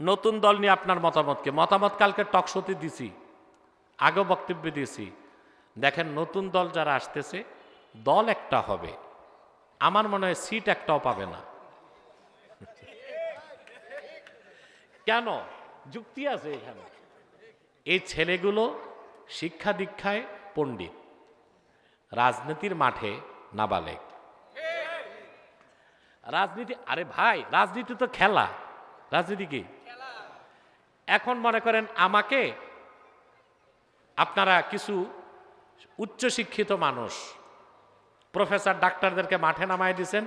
নতুন দল নিয়ে আপনার মতামতকে মতামত কালকে টকশোতে দিছি, আগেও বক্তব্য দিয়েছি। দেখেন, নতুন দল যারা আসতেছে, দল একটা হবে। আমার মনে হয় সিট একটাও পাবে না। কেন? যুক্তি আছে এখানে। এই ছেলেগুলো শিক্ষা দীক্ষায় পণ্ডিত। রাজনীতির মাঠে নাবালেক। রাজনীতি, আরে ভাই, রাজনীতি তো খেলা। রাজনীতি কি? এখন মনে করেন আমাকে আপনারা কিছু উচ্চশিক্ষিত মানুষ, প্রফেসর ডাক্তারদেরকে মাঠে নামায় দিয়েছেন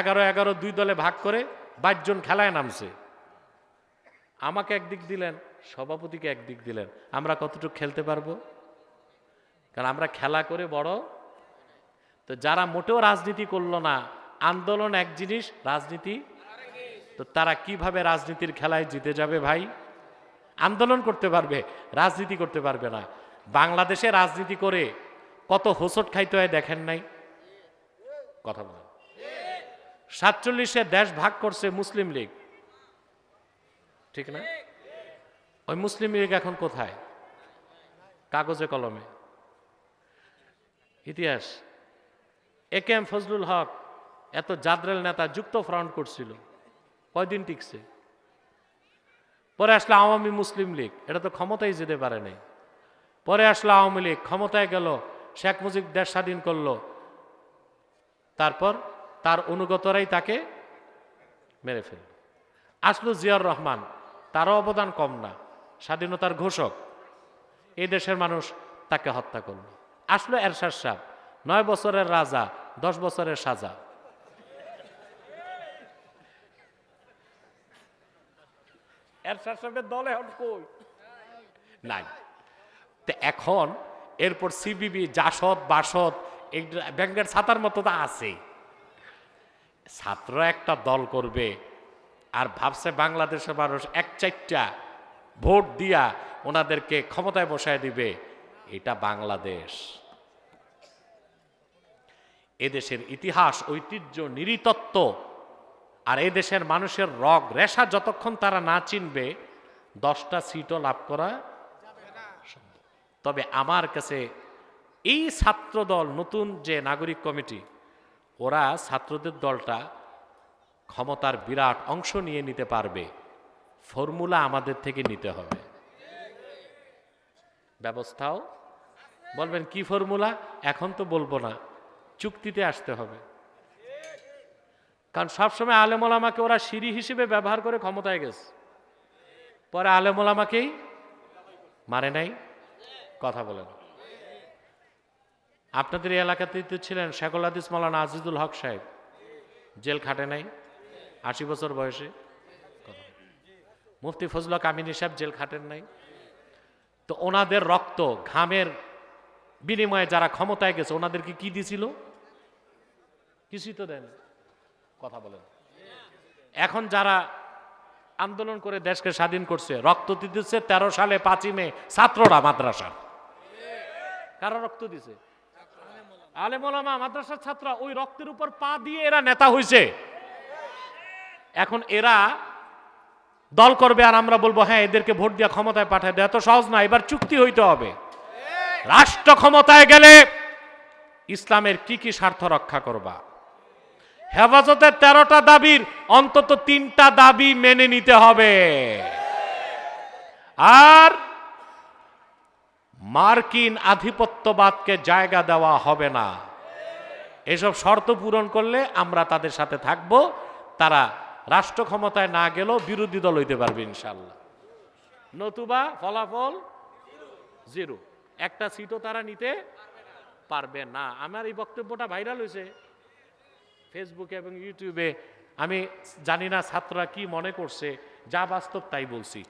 এগারো এগারো দুই দলে ভাগ করে বাইশজন খেলায় নামছে। আমাকে একদিক দিলেন, সভাপতিকে একদিক দিলেন, আমরা কতটুকু খেলতে পারব? কারণ আমরা খেলা করে বড়। তো যারা মোটেও রাজনীতি করল না, আন্দোলন এক জিনিস, রাজনীতি। তো তারা কীভাবে রাজনীতির খেলায় জিতে যাবে ভাই? আন্দোলন করতে পারবে, রাজনীতি করতে পারবে না। বাংলাদেশে রাজনীতি করে কত হোসট খাইতে হয় দেখেন নাই? কথা বলেন। সাতচল্লিশে দেশ ভাগ করছে মুসলিম লীগ। ঠিক না? ওই মুসলিম লীগ এখন কোথায়? কাগজে কলমে। ইতিহাস। এ কে এম ফজলুল হক এত জাদরেল নেতা যুক্ত ফ্রন্ট করছিল। কয়দিন টিকছে? পরে আসলে আওয়ামী মুসলিম লীগ। এটা তো ক্ষমতায় যেতে পারে নাই। পরে আসলো আওয়ামী লীগ, ক্ষমতায় গেল, শেখ মুজিব দেশ স্বাধীন করল। তারপর তার অনুগতরাই তাকে মেরে ফেলল। আসলো জিয়াউর রহমান, তারও অবদান কম না, স্বাধীনতার ঘোষক। এই দেশের মানুষ তাকে হত্যা করল। আসলো এরশাদ সাহ নয় বছরের রাজা, দশ বছরের সাজা। সাহেবের দল এখন কই? নাই। তো এখন এরপর সিবিবি জাসদ, বাসদ এই ব্যাংকের ছাতার মতো তো আছে। ছাত্র একটা দল করবে আর ভাবছে বাংলাদেশের মানুষ এক চারটা ভোট দিয়া ওনাদেরকে ক্ষমতায় বসায় দিবে। এটা বাংলাদেশ। এদেশের ইতিহাস, ঐতিহ্য নিরিতত্ত্ব আর এদেশের মানুষের রগ রেশা যতক্ষণ তারা না চিনবে, দশটা সিটও লাভ করা। তবে আমার কাছে এই ছাত্র দল নতুন যে নাগরিক কমিটি, ওরা ছাত্রদের দলটা ক্ষমতার বিরাট অংশ নিয়ে নিতে পারবে। ফর্মুলা আমাদের থেকে নিতে হবে। ব্যবস্থাও, বলবেন কি ফর্মুলা? এখন তো বলব না, চুক্তিতে আসতে হবে। কারণ সবসময় আলেমোলামাকে ওরা সিঁড়ি হিসেবে ব্যবহার করে ক্ষমতায় গেছে। পরে আলেমোলামাকেই মারে নাই, কথা বলেন আপনাদের এলাকাতেই তো ছিলেন শেখুল হাদিস মৌলানা আজিজুল হক সাহেব। জেল খাটে নাই, আশি বছর বয়সে। মুফতি ফজল কামিনী সাহেব জেল খাটেন নাই। তো ওনাদের রক্ত, ঘামের বিনিময়ে যারা ক্ষমতায় গেছে, ওনাদেরকে কি দিছিল? কিছুই তো দেন কথা বলেন। এখন যারা আন্দোলন করে দেশকে স্বাধীন করছে, রক্ত দিতেছে তেরো সালে পাঁচই মে ছাত্ররা মাদ্রাসা কারা রক্ত দিছে? আলেমোলামা, মাদ্রাসার ছাত্র ওই রক্তের উপর পা দিয়ে এরা নেতা হইছে। এখন এরা দল করবে আর আমরা বলব হ্যাঁ এদেরকে ভোট দিয়ে ক্ষমতায় পাঠায় দেয় এত সহজ না, এবার চুক্তি হইতে হবে। রাষ্ট্র ক্ষমতায় গেলে ইসলামের কি কি স্বার্থ রক্ষা করবা? হেফাজতের তেরোটা দাবির অন্তত তিনটা দাবি মেনে নিতে হবে। আর মার্কিন আধিপত্যবাদকে জায়গা দেওয়া হবে না। এসব শর্ত পূরণ করলে আমরা তাদের সাথে থাকব, তারা রাষ্ট্র ক্ষমতায় না গেলেও বিরোধী দল হইতে পারবে ইনশাল্লাহ নতুবা ফলাফল জিরো। একটা সিটও তারা নিতে পারবে না। আমার এই বক্তব্যটা ভাইরাল হয়েছে। ফেসবুকে এবং ইউটিউবে আমি জানি না ছাত্ররা কি মনে করছে যা বাস্তব তাই বলছি।